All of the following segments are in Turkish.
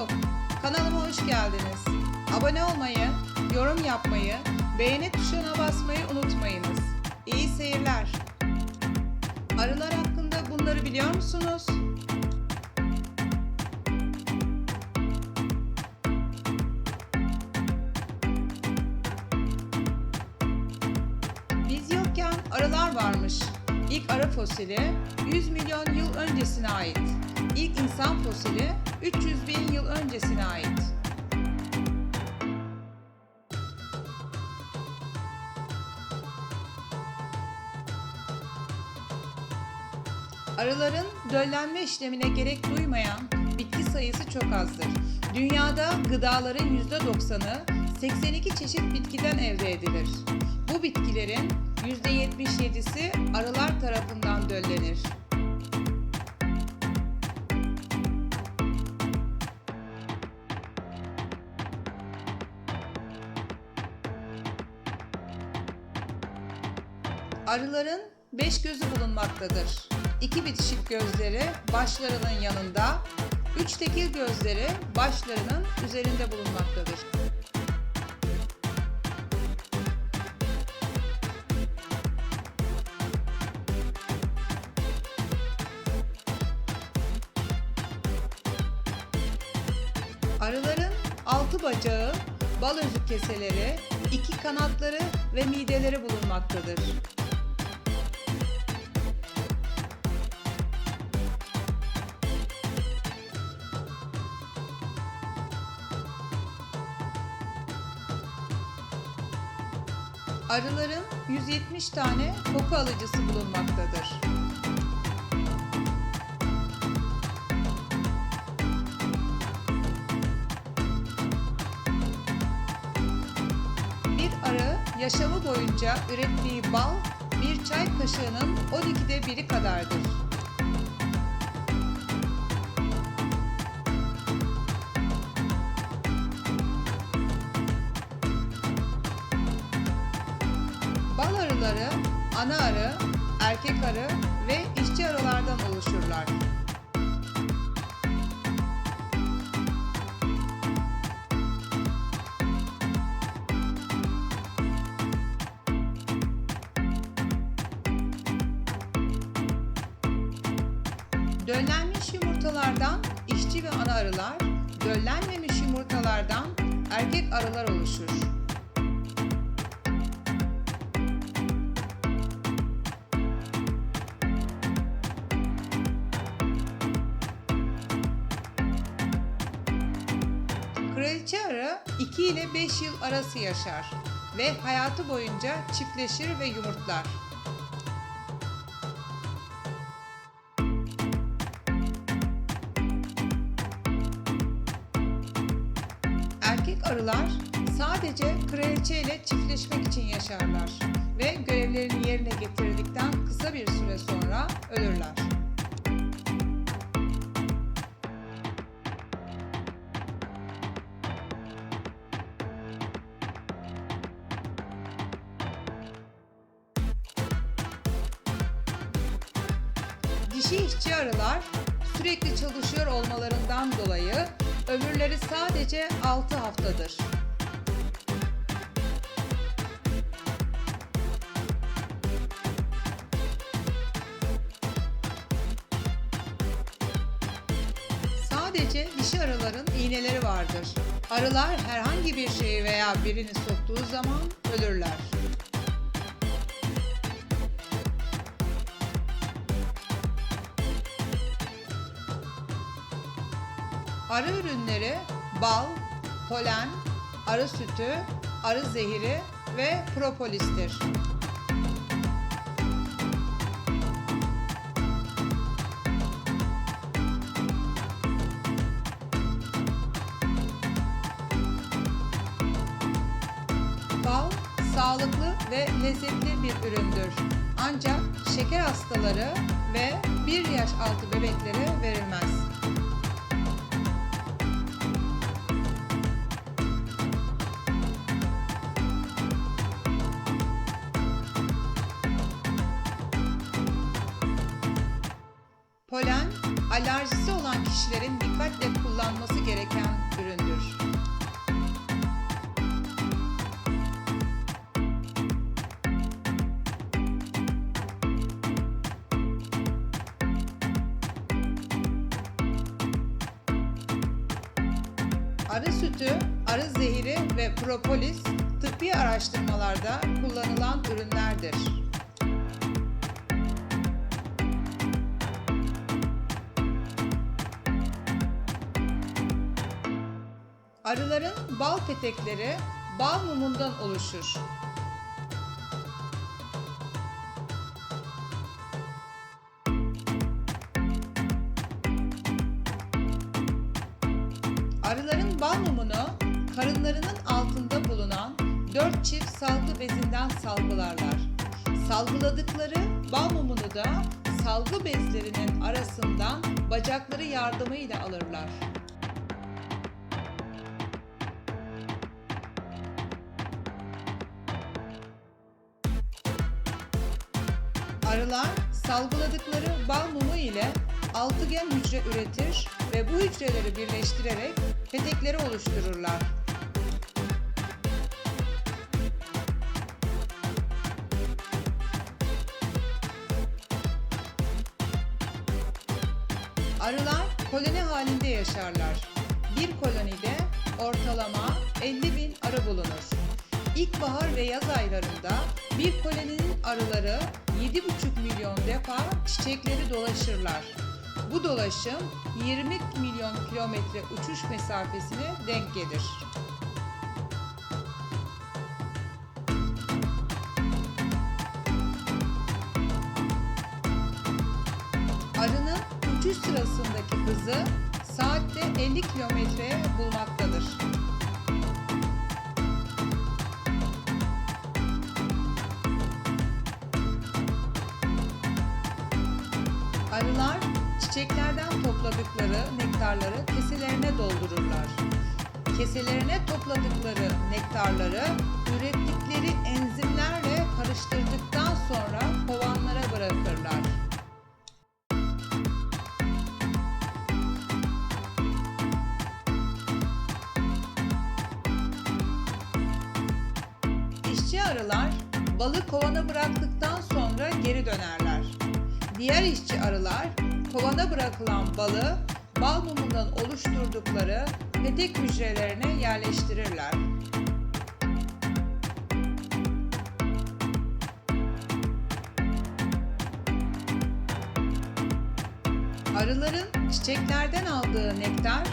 yok. Kanalıma hoş geldiniz. Abone olmayı, yorum yapmayı, beğeni tuşuna basmayı unutmayınız. İyi seyirler. Arılar hakkında bunları biliyor musunuz? Biz yokken arılar varmış. İlk arı fosili 100 milyon yıl öncesine ait. İlk insan fosili 300 bin yıl öncesine ait. Arıların döllenme işlemine gerek duymayan bitki sayısı çok azdır. Dünyada gıdaların %90'ı 82 çeşit bitkiden elde edilir. Bu bitkilerin %77'si arılar tarafından döllenir. Arıların beş gözü bulunmaktadır. İki bitişik gözleri başlarının yanında, üç tekil gözleri başlarının üzerinde bulunmaktadır. Arıların altı bacağı, bal özü keseleri, iki kanatları ve mideleri bulunmaktadır. Arıların 170 tane koku alıcısı bulunmaktadır. Bir arı yaşamı boyunca ürettiği bal bir çay kaşığının 12'de biri kadardır. Erkek arı ve işçi arılardan oluşurlar. Döllenmiş yumurtalardan işçi ve ana arılar, döllenmemiş yumurtalardan erkek arılar oluşur. İle 5 yıl arası yaşar ve hayatı boyunca çiftleşir ve yumurtlar. Erkek arılar sadece kraliçe ile çiftleşmek için yaşarlar Dişi işçi arılar sürekli çalışıyor olmalarından dolayı ömürleri sadece 6 haftadır. Sadece dişi arıların iğneleri vardır. Arılar herhangi bir şeyi veya birini soktuğu zaman ölürler. Arı ürünleri bal, polen, arı sütü, arı zehiri ve propolistir. Bal sağlıklı ve lezzetli bir üründür. Ancak şeker hastaları ve 1 yaş altı bebeklere verilmez. Polen, alerjisi olan kişilerin dikkatle kullanması gereken üründür. Arı sütü, arı zehiri ve propolis tıbbi araştırmalarda kullanılan ürünlerdir. Arıların bal petekleri bal mumundan oluşur. Arıların bal mumunu karınlarının altında bulunan dört çift salgı bezinden salgılarlar. Salgıladıkları bal mumunu da salgı bezlerinin arasından bacakları yardımıyla alırlar. Arılar salgıladıkları bal mumu ile altıgen hücre üretir ve bu hücreleri birleştirerek petekleri oluştururlar. Arılar koloni halinde yaşarlar. Bir kolonide ortalama 50 bin arı bulunur. İlkbahar ve yaz aylarında bir koloninin arıları 7,5 milyon defa çiçekleri dolaşırlar. Bu dolaşım 20 milyon kilometre uçuş mesafesine denk gelir. Arının uçuş sırasındaki hızı saatte 50 kilometreye bulmaktadır. Topladıkları nektarları keselerine doldururlar. Keselerine topladıkları nektarları ürettikleri enzimlerle karıştırdıktan sonra kovanlara bırakırlar. İşçi arılar balı kovana bıraktıktan sonra geri dönerler. Diğer işçi arılar kovana bırakılan balı bal mumundan oluşturdukları petek hücrelerine yerleştirirler. Arıların çiçeklerden aldığı nektar,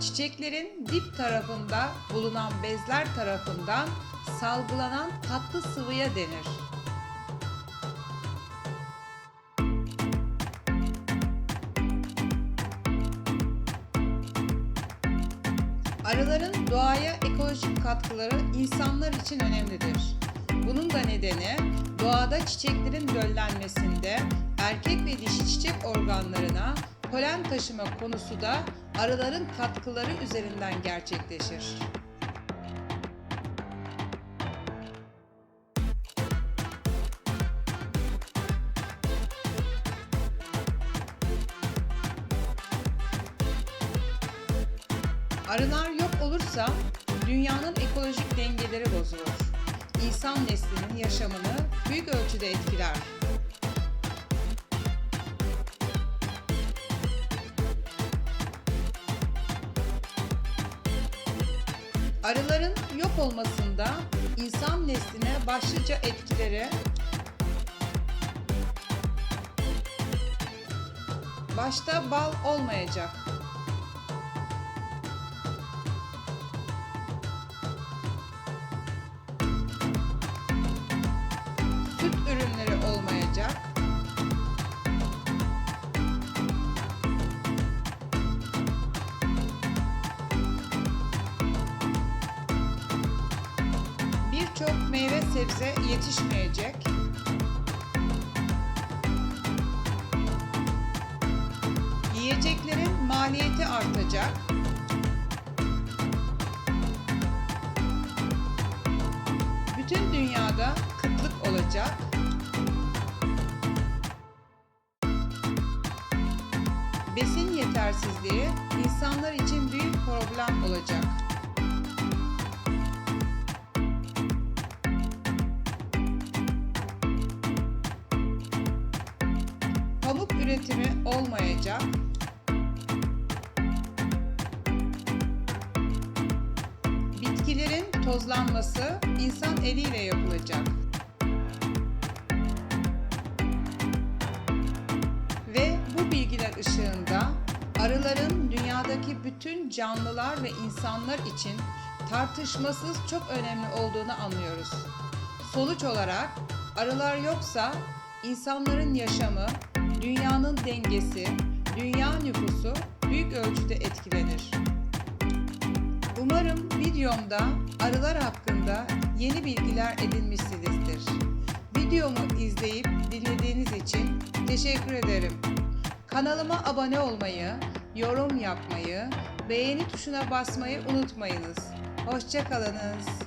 çiçeklerin dip tarafında bulunan bezler tarafından salgılanan tatlı sıvıya denir. Arıların doğaya ekolojik katkıları insanlar için önemlidir. Bunun da nedeni doğada çiçeklerin döllenmesinde erkek ve dişi çiçek organlarına polen taşıma konusu da arıların katkıları üzerinden gerçekleşir. Arılar yok olursa dünyanın ekolojik dengeleri bozulur. İnsan neslinin yaşamını büyük ölçüde etkiler. Arıların yok olmasında insan nesline başlıca etkileri başta bal olmayacak. Sebze yetişmeyecek. Yiyeceklerin maliyeti artacak. Bütün dünyada kıtlık olacak. Besin yetersizliği insanlar için büyük problem olacak. Üretimi olmayacak. Bitkilerin tozlanması insan eliyle yapılacak. Ve bu bilgiler ışığında arıların dünyadaki bütün canlılar ve insanlar için tartışmasız çok önemli olduğunu anlıyoruz. Sonuç olarak arılar yoksa insanların yaşamı, dünyanın dengesi, dünya nüfusu büyük ölçüde etkilenir. Umarım videomda arılar hakkında yeni bilgiler edinmişsinizdir. Videomu izleyip dinlediğiniz için teşekkür ederim. Kanalıma abone olmayı, yorum yapmayı, beğeni tuşuna basmayı unutmayınız. Hoşçakalınız.